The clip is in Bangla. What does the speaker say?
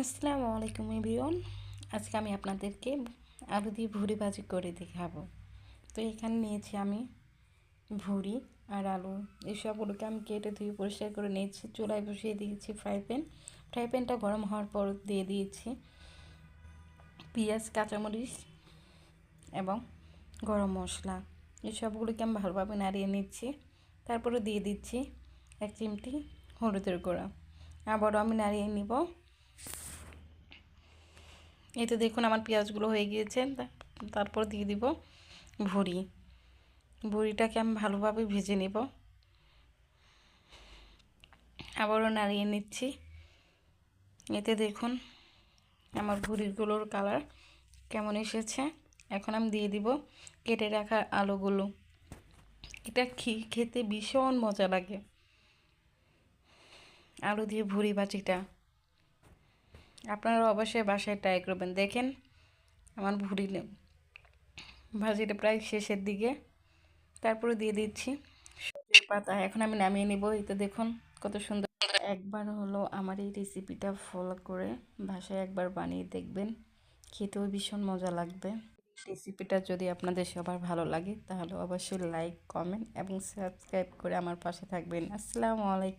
আসসালামু আলাইকুম এভরিওয়ান। আজকে আমি আপনাদেরকে আলু দিয়ে ভুড়ি ভাজি করে দেখাবো। তো এখানে নিয়েছি আমি ভুড়ি আর আলু। এই সবগুলোকে আমি কেটে ধুয়ে পরিষ্কার করে নিয়েছি। চুলায় বসিয়ে দিয়েছি ফ্রাই প্যান। ফ্রাই প্যানটা গরম হওয়ার পর দিয়ে দিয়েছি পেঁয়াজ, কাঁচামরিচ এবং গরম মশলা। এই সবগুলোকে আমি ভালোভাবে নাড়িয়ে নিচ্ছি। তারপরে দিয়ে দিচ্ছি এক চিমটি হলুদের গুঁড়া। আবারও আমি নাড়িয়ে নিব। এই তো দেখুন আমার পেঁয়াজগুলো হয়ে গিয়েছে তারপর দিয়ে দিব ভুড়ি। ভুড়িটাকে আমি ভালোভাবে ভেজে নেব। আবারও নাড়িয়ে নিচ্ছি। এতে দেখুন আমার ভুড়িগুলোর কালার কেমন এসেছে। এখন আমি দিয়ে দিব কেটে রাখা আলুগুলো। এটা খেতে ভীষণ মজা লাগে। আলু দিয়ে ভুড়ি ভাজিটা। আপনারা অবশ্যই বাসায় ট্রাই করবেন। দেখেন, আমার ভুড়ি ভাজিটা প্রায় শেষের দিকে। তারপরে দিয়ে দিচ্ছি। সবজির পাতা এখন আমি নামিয়ে নিব। এতে দেখুন, কত সুন্দর। একবার হলো আমার এই রেসিপিটা ফলো করে বাসায় একবার বানিয়ে দেখবেন। খেতেও ভীষণ মজা লাগবে। রেসিপিটা যদি আপনাদের সবার ভালো লাগে, তাহলে অবশ্যই লাইক কমেন্ট এবং সাবস্ক্রাইব করে আমার পাশে থাকবেন। আসসালামু আলাইকুম।